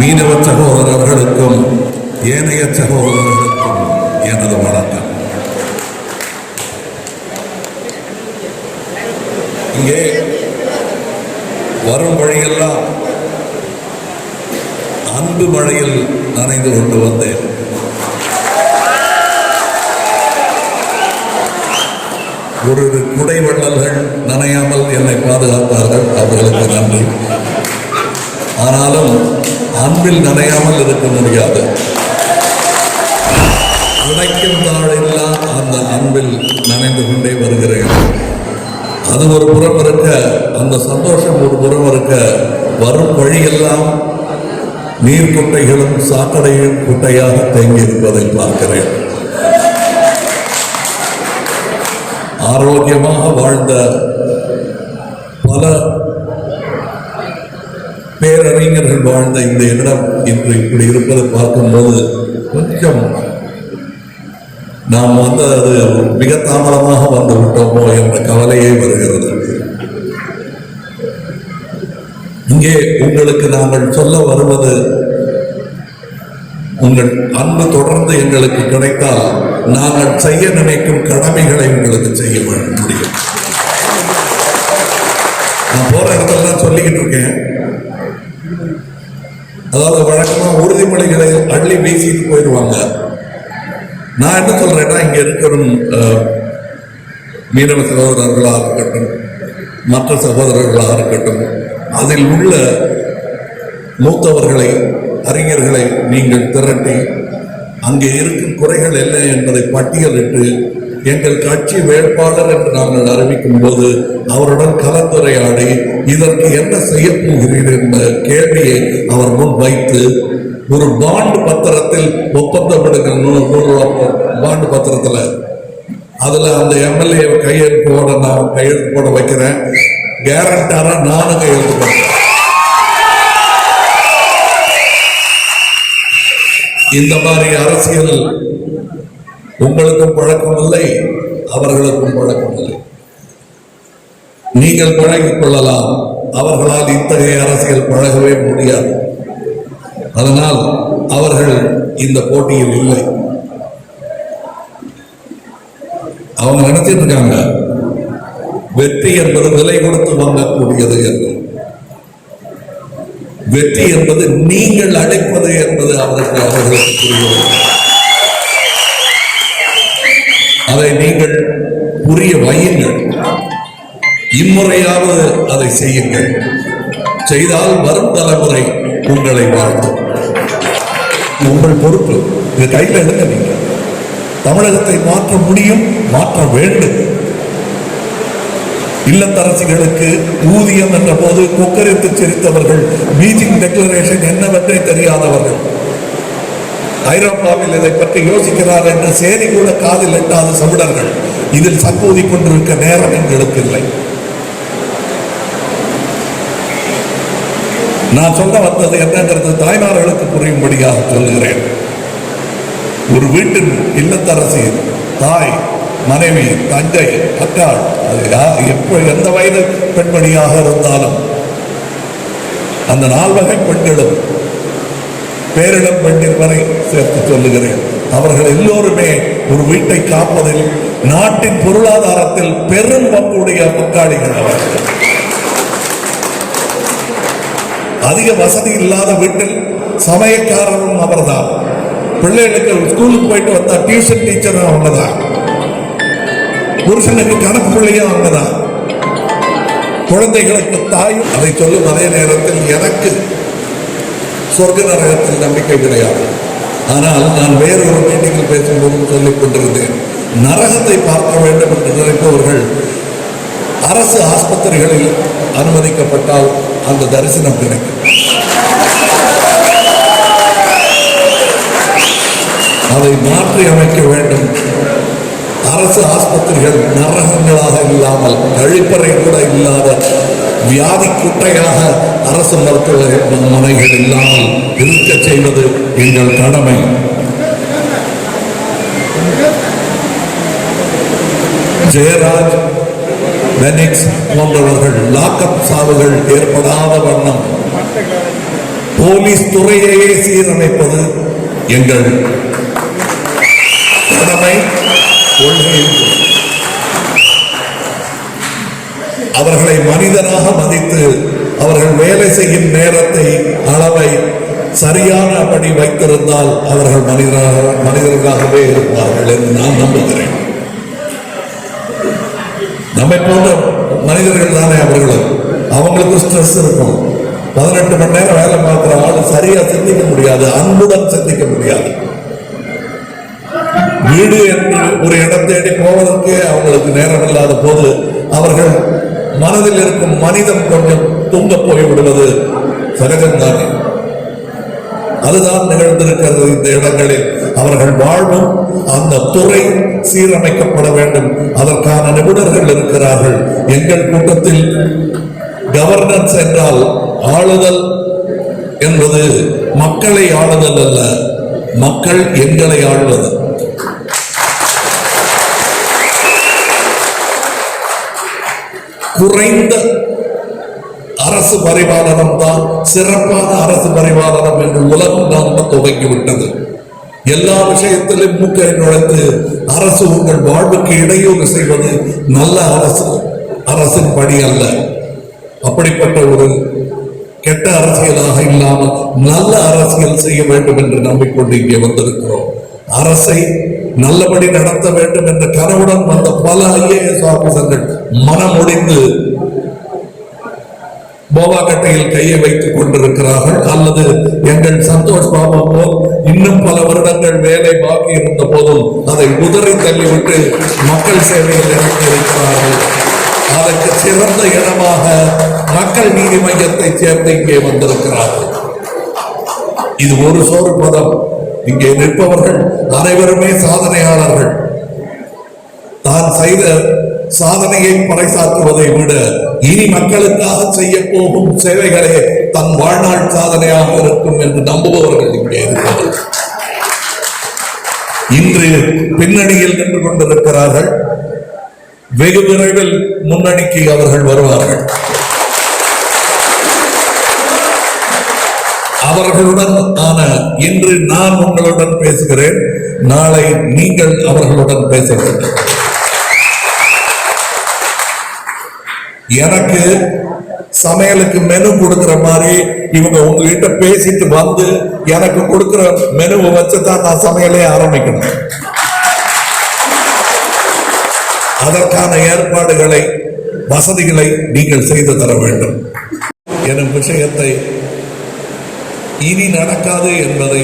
மீனவ சகோதரர்களுக்கும் ஏனைய சகோதரர்களுக்கும் எனது வணக்கம். இங்கே வரும் வழியெல்லாம் அன்பு மழையில் நனைந்து கொண்டு வந்தேன். ஒரு குடை வள்ளல்கள் நனையாமல் என்னை பாதுகாத்தார்கள். அவர்களுக்கு நன்றி. ஆனாலும் அன்பில் நனையாமல் இருக்க முடியாது. உடைக்கும் தாழில்லா அந்த அன்பில் நனைந்து கொண்டே வருகிறேன். அது ஒரு புறம் இருக்க அந்த சந்தோஷம் ஒரு புறம் இருக்க வரும் வழியெல்லாம் நீர் குட்டைகளும் சாக்கடையும் குட்டையாக தேங்கி இருப்பதை பார்க்கிறேன். ஆரோக்கியமாக வாழ்ந்த பல பேரறிஞர்கள் வாழ்ந்த இந்த இடம் இன்று இப்படி இருப்பதை பார்க்கும்போது கொஞ்சம் நாம் வந்து அது மிக தாமதமாக வந்து விட்டோமோ என்ற கவலையே வருகிறது. இங்கே உங்களுக்கு நாங்கள் சொல்ல வருவது உங்கள் அன்பு தொடர்ந்து எங்களுக்கு கிடைத்தால் நாங்கள் செய்ய நினைக்கும் கடமைகளை உங்களுக்கு செய்ய முடியும். நான் போற இடத்தெல்லாம் சொல்லிக்கிட்டு இருக்கேன். அதாவது வழக்கமாக உறுதிமொழிகளை அள்ளி வீசிட்டு போயிடுவாங்க. நான் என்ன சொல்றேன்னா இங்க இருக்கிற மீனவ சகோதரர்களாக இருக்கட்டும் மற்ற சகோதரர்களாக இருக்கட்டும் அதில் உள்ள மூத்தவர்களை அறிஞர்களை நீங்கள் திரட்டி அங்கே இருக்கும் குறைகள் என்ன என்பதை பட்டியலிட்டு எங்கள் கட்சி வேட்பாளர் என்று நாங்கள் அறிவிக்கும் போது அவருடன் கலந்துரையாடி இதற்கு என்ன செய்ய போகிறீர்கள் என்ற கேள்வியை அவர் முன் வைத்து ஒரு பாண்டு பத்திரத்தில் ஒப்பந்தம் எடுக்க நூறு பாண்டு பத்திரத்துல. அதுல அந்த எம்எல்ஏ கையெழுத்து போட நான் கையெழுத்து போட வைக்கிறேன். கேரண்டாரா நானும் கையெழுத்து போடுறேன். இந்த மாதிரி அரசியல் உங்களுக்கும் பழக்கம் இல்லை அவர்களுக்கும் பழக்கம் இல்லை. நீங்கள் பழகிக் கொள்ளலாம் அவர்களால் இத்தகைய அரசியல் பழகவே முடியாது. அதனால் அவர்கள் இந்த போட்டியில் இல்லை. அவங்க நினைச்சிட்டு இருக்காங்க வெற்றி என்பது விலை கொடுத்து வாங்கக்கூடியது என்று. வெற்றி என்பது நீங்கள் அழைப்பது என்பது அவர்களுக்கு அவர்களுக்கு புரிகிறது. அதை நீங்கள் புரிய வையுங்கள். இம்முறையாவது அதை செய்யுங்கள். செய்தால் வரும் தலைமுறை உங்களை வாழ்த்தும். உங்கள் பொறுப்பு. இது கையில் எடுக்க நீங்கள் தமிழகத்தை மாற்ற முடியும் மாற்ற வேண்டும். இல்லத்தரசிகளுக்கு ஊதியம் என்ற போது கொக்கரித்து சிரித்தவர்கள் பீஜிங் டெக்ளரேஷன் என்னவென்றே தெரியாதவர்கள். ஐரோப்பாவில் இதை பற்றி யோசிக்கிறார் என்ற செய்தி கூட காதில் எட்டாத சமுடர்கள் இதில் சங்கூதி கொண்டிருக்க நேரம் எங்களுக்கு இல்லை நான் சொல்ல வந்தது என்னங்கிறது தாய்மார்களுக்கு புரியும்படியாக சொல்கிறேன். ஒரு வீட்டின் இல்லத்தரசி தாய் மனைவி தங்கை அக்காள் அது யா- எந்த வயது பெண்மணியாக இருந்தாலும் அந்த நால்வகை பெண்களும் பேரிடம் பெண்ணில் வரை சேர்த்து சொல்லுகிறேன். அவர்கள் எல்லோருமே ஒரு வீட்டை காப்பதில் நாட்டின் பொருளாதாரத்தில் பெரும் பங்குடைய பங்காளிகள் அவர்கள். அதிக வசதி இல்லாத வீட்டில் சமயக்காரரும் அவர்தான். பிள்ளைகளுக்கு ஸ்கூலுக்கு போயிட்டு வந்தா டியூஷன் டீச்சரும் அவங்கதான். புருஷனுக்கு கணக்கு பிள்ளையும் அவங்கதான். குழந்தைகளுக்கு தாயும் அதை சொல்லும் அதே நேரத்தில் எனக்கு சொர்க்க நரகத்தில் நம்பிக்கை கிடையாது ஆனால் நான் வேறு ஒரு மீட்டிங்கில் பேசும்போது சொல்லிக் கொண்டிருந்தேன். நரகத்தை பார்க்க வேண்டும் என்று நினைப்பவர்கள் அரசு ஆஸ்பத்திரிகளில் அனுமதிக்கப்பட்டால் அந்த தரிசனம் கிடைக்கும். அதை மாற்றி அமைக்க வேண்டும். அரசு ஆஸ்பத்திரிகள் நரகங்களாக இல்லாமல் கழிப்பறை கூட இல்லாத வியாதி குட்டையாக அரசு மருத்துவமனைகள் இல்லாமல் இருக்க செய்வது எங்கள் கடமை. ஜெயராஜ் பெனிக்ஸ் போன்றவர்கள் லாக்கப் சாவுகள் ஏற்படாத வண்ணம். போலீஸ் துறையையே சீரமைப்பது எங்கள் கடமை. கொள்கை. அவர்களை மனிதனாக மதித்து அவர்கள் வேலை செய்யும் நேரத்தை அளவை சரியானபடி வைத்திருந்தால் அவர்கள் மனிதராக மனிதர்களாகவே இருப்பார்கள் என்று நான் நம்புகிறேன். நம்மை போன்ற மனிதர்கள் தானே அவர்களும் அவங்களுக்கு ஸ்ட்ரெஸ் இருக்கும். பதினெட்டு மணி நேரம் வேலை பார்க்குற ஆள் சரியா சிந்திக்க முடியாது அன்புடன் சிந்திக்க முடியாது. வீடு என்று ஒரு இடம் தேடி போவதற்கு அவங்களுக்கு நேரம் இல்லாத போது அவர்கள் மனதில் இருக்கும் மனிதம் கொஞ்சம் தூங்க போய்விடுவது சகஜம்தானே அதுதான் நிகழ்ந்திருக்கிறது இந்த இடங்களில். அவர்கள் வாழ்வும் அந்த துறை சீரமைக்கப்பட வேண்டும். அதற்கான நிபுணர்கள் இருக்கிறார்கள். எங்கள் கூட்டத்தில் கவர்னன்ஸ் என்றால் ஆளுதல் என்பது மக்களை ஆளுதல் அல்ல. மக்கள் எங்களை ஆளுவது. குறைந்த அரசு பரிபாலனம் தான் சிறப்பான அரசு பரிபாலனம் என்று உலகம் தான் துவங்கிவிட்டது. எல்லா விஷயத்திலும் மூக்கை நுழைந்து அரசு உங்கள் வாழ்வுக்கு இடையூறு செய்வது நல்ல அரசு அரசின் பணி அல்ல. அப்படிப்பட்ட ஒரு கெட்ட அரசியலாக இல்லாமல் நல்ல அரசியல் செய்ய வேண்டும் என்று நம்பிக்கொண்டு இங்கே வந்திருக்கிறோம். அரசை நல்லபடி நடத்த வேண்டும் என்ற கனவுடன் வந்த பல ஐஏஎஸ் ஆபீசர்கள் மனமுடிந்து போவாக்கட்டையில் கையை வைத்துக் கொண்டிருக்கிறார்கள். அல்லது எங்கள் சந்தோஷ் பாபா போல் இன்னும் பல வருடங்கள் வேலை பாக்கி இருந்த போதும் அதை உதறி தள்ளிவிட்டு மக்கள் சேவையில் இறங்கி இருக்கிறார்கள். அதற்கு சிறந்த இடமாக மக்கள் நீதி மையத்தை சேர்ந்து இங்கே வந்திருக்கிறார்கள். இது ஒரு சோறு பதம். இங்கே நிற்பவர்கள் அனைவருமே சாதனையாளர்கள். தான் செய்த சாதனையை பறைசாற்றுவதை விட இனி மக்களுக்காக செய்ய போகும் சேவைகளே தன் வாழ்நாள் சாதனையாக இருக்கும் என்று நம்புபவர்கள் இங்கே இருக்கிறார்கள் இன்று பின்னணியில் நின்று கொண்டிருக்கிறார்கள். வெகு விரைவில் முன்னணிக்கு அவர்கள் வருவார்கள். அவர்களுடன் ஆன இன்று நான் உங்களுடன் பேசுகிறேன். நாளை நீங்கள் அவர்களுடன் பேச வேண்டும் எனக்கு சமையலுக்கு மெனு கொடுக்கிற மாதிரி இவங்க உங்ககிட்ட பேசிட்டு வந்து எனக்கு கொடுக்கிற மெனுவை வச்சுதான் நான் சமையலே ஆரம்பிக்கணும். அதற்கான ஏற்பாடுகளை வசதிகளை நீங்கள் செய்து தர வேண்டும். எனும் விஷயத்தை இனி நடக்காது என்பதை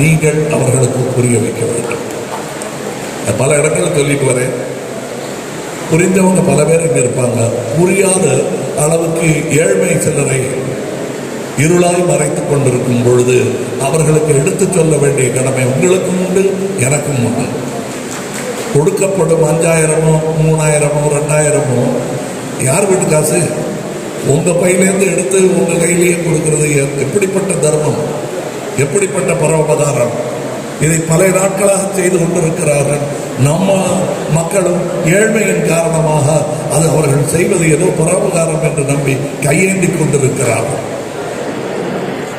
நீங்கள் அவர்களுக்கு புரிய வைக்க வேண்டும். பல இடங்களில் சொல்லிட்டு வரேன். புரிந்தவங்க பல பேர் இங்கே இருப்பாங்க. புரியாத அளவுக்கு ஏழ்மை சிலரை இருளாய் மறைத்து கொண்டிருக்கும் பொழுது அவர்களுக்கு எடுத்து சொல்ல வேண்டிய கடமை உங்களுக்கும் உண்டு எனக்கும் உண்டு. கொடுக்கப்படும் அஞ்சாயிரமோ மூணாயிரமோ ரெண்டாயிரமோ யார் வீட்டு காசு? உங்கள் பையிலேருந்து எடுத்து உங்கள் கையிலேயே கொடுக்கறது எப்படிப்பட்ட தர்மம்? எப்படிப்பட்ட பரோபகாரம் இதை பல நாட்களாக செய்து கொண்டிருக்கிறார்கள். நம்ம மக்களும் ஏழ்மையின் காரணமாக அது அவர்கள் செய்வது ஏதோ பரோபகாரம் என்று நம்பி கையேந்தி கொண்டிருக்கிறார்கள்.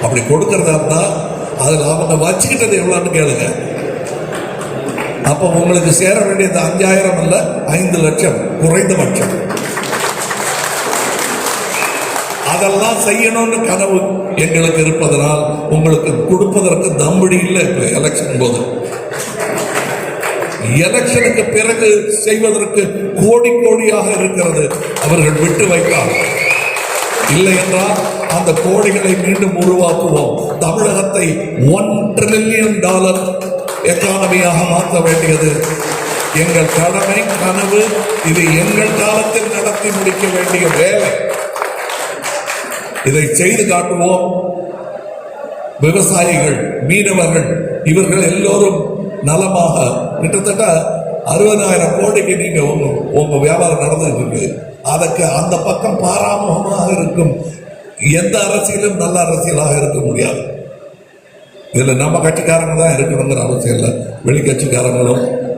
அப்படி கொடுக்கறதா இருந்தா அதில் அவங்க வச்சுக்கிட்டது எவ்வளோன்னு கேளுங்க. அப்போ உங்களுக்கு சேர வேண்டியது அஞ்சாயிரம் அல்ல ஐந்து லட்சம் குறைந்தபட்சம். அதெல்லாம் செய்யணும்னு கனவு எங்களுக்கு இருப்பதனால் உங்களுக்கு கொடுப்பதற்கு தம்படி இல்லை. இப்ப எலெக்ஷன் போது. எலெக்ஷனுக்கு பிறகு செய்வதற்கு கோடி கோடியாக இருக்கிறது. அவர்கள் விட்டு வைத்தார் இல்லை என்றால் அந்த கோடிகளை மீண்டும் உருவாக்குவோம். தமிழகத்தை ஒன் ட்ரில்லியன் டாலர் எக்கானமியாக மாற்ற வேண்டியது. எங்கள் கடமை கனவு இது எங்கள் காலத்தில் நடத்தி முடிக்க வேண்டிய வேலை. இதை செய்து காட்டுவோம். விவசாயிகள் மீனவர்கள் இவர்கள் எல்லோரும் நலமாக கிட்டத்தட்ட அறுபதாயிரம் கோடிக்கு நீங்க உங்க உங்க வியாபாரம் நடந்துட்டு இருக்கு. அதற்கு அந்த பக்கம் பாராமுகமாக இருக்கும். எந்த அரசியலும் நல்ல அரசியலாக இருக்க முடியாது. இதுல நம்ம கட்சிக்காரங்க தான் இருக்கணுங்கிற அவசியம் இல்லை.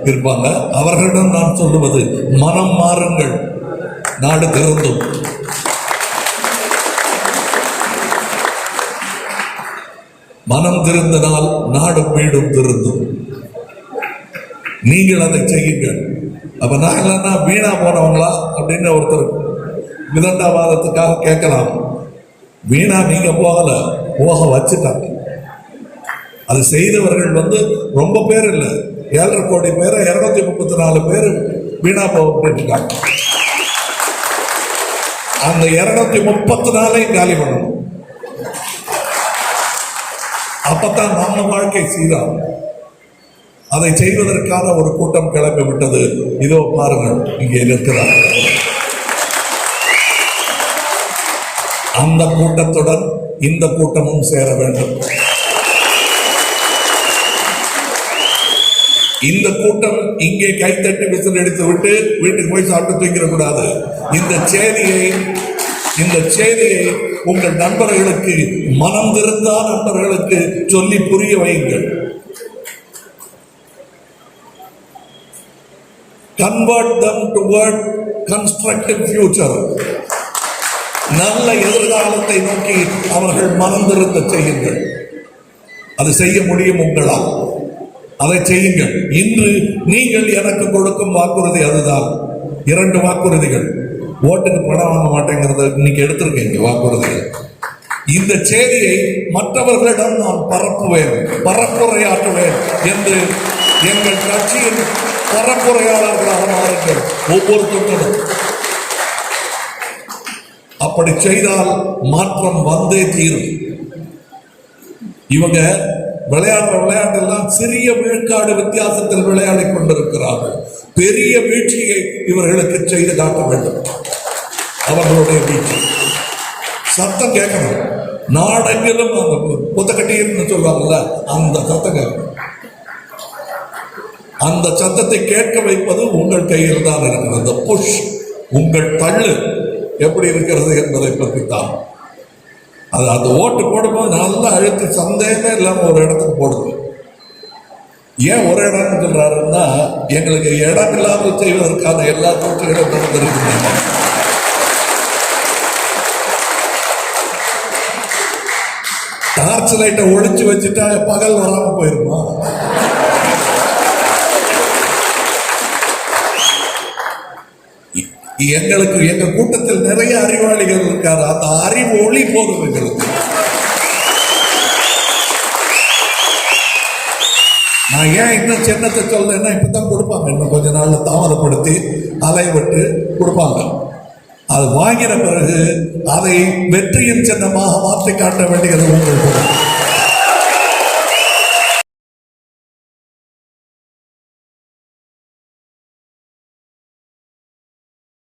இருப்பாங்க. அவர்களிடம் நான் சொல்லுவது மனம் மாறுங்கள். நாடு திறந்தும். மனம் திருந்தினால் நாடும் வீடும் திருந்தும். நீங்கள் அதை செய்யுங்கள். அப்ப நான் இல்லைன்னா வீணா போனவங்களா? அப்படின்னு ஒருத்தர் விதண்டாவாதத்துக்காக கேட்கலாம். வீணா நீங்க போகல போக வச்சுட்டாங்க. அது செய்தவர்கள் வந்து ரொம்ப பேர் இல்லை. ஏழரை கோடி பேரை இருநூத்தி முப்பத்தி நாலு பேர் வீணா போக அந்த இருநூத்தி முப்பத்தி நாலையும் காலி பண்ணணும். அப்பத்தான் நம்ம வாழ்க்கை சீராகும் அதை செய்வதற்கான ஒரு கூட்டம் கிளம்பி விட்டது. இதோ பாருங்கள் இங்கே நிற்கிறார். அந்த கூட்டத்துடன் இந்த கூட்டமும் சேர வேண்டும். இந்த கூட்டம் இங்கே கைத்தட்டி விசில் எடுத்து விட்டு வீட்டுக்கு போய் சாப்பிட்டு தூங்கிடக்கூடாது. இந்த செய்தியை இந்த செய்தியை உங்கள் நண்பர்களுக்கு மனம் திருந்தா நண்பர்களுக்கு சொல்லி புரிய வையுங்கள். Convert them toward constructive future நல்ல எதிர்காலத்தை நோக்கி அவர்கள் மனம் திருந்த செய்யுங்கள். அது செய்ய முடியும் உங்களால். அதை செய்யுங்கள். இன்று நீங்கள் எனக்கு கொடுக்கும் வாக்குறுதி அதுதான். இரண்டு வாக்குறுதிகள். ஓட்டுக்கு பணம் வாங்க மாட்டேங்கிறத இன்னைக்கு எடுத்திருக்கீங்க வாக்குறுதி இந்த செய்தியை மற்றவர்களிடம் நான் பரப்புவேன் பரப்புரையாற்றுவேன் என்று எங்கள் கட்சியின் பரப்புரையாளர்களாக மாறுங்கள். ஒவ்வொருத்தரும் அப்படி செய்தால் மாற்றம் வந்தே தீரும். இவங்க விளையாடுற விளையாட்டெல்லாம் சிறிய விழுக்காடு வித்தியாசத்தில் விளையாடி கொண்டிருக்கிறார்கள். பெரிய வீழ்ச்சியை இவர்களுக்கு செய்து காட்ட வேண்டும். அவர்களுடைய வீழ்ச்சி. சத்தம் கேட்கணும். நாடெங்கிலும் அந்த புத்தக்கட்டின்னு சொல்லுவாங்கல்ல அந்த சத்தம் கேட்கணும். அந்த சத்தத்தை கேட்க வைப்பது உங்கள் கையில் தான் இருக்கிறது. அந்த புஷ் உங்கள் தள்ளு எப்படி இருக்கிறது என்பதை பற்றி தான் அது அந்த ஓட்டு போடும்போது நல்லா அழுத்தி சந்தேகமே இல்லாமல் ஒரு இடத்துக்கு போடுது ஏன் ஒரு இடம் சொல்றாருன்னா எங்களுக்கு இடம் இல்லாமல் செய்வதற்கான எல்லா கூற்றுகளும் நடந்திருக்கின்றன டார்ச் லைட்டை ஒழிச்சு வச்சுட்டா பகல் வராமல் போயிருமா? எங்களுக்கு எங்க கூட்டத்தில் நிறைய அறிவாளிகள் இருக்காரு அந்த அறிவு ஒளி போதும் எங்களுக்கு. நான் ஏன் இன்னும் சின்னத்தை சொல்றேன்னா இப்பதான் கொடுப்பாங்க. இன்னும் கொஞ்ச நாள்ல தாமதப்படுத்தி அலைவிட்டு கொடுப்பாங்க. அது வாங்கின பிறகு அதை வெற்றியின் சின்னமாக மாற்றி காட்ட வேண்டியது உங்களுக்கு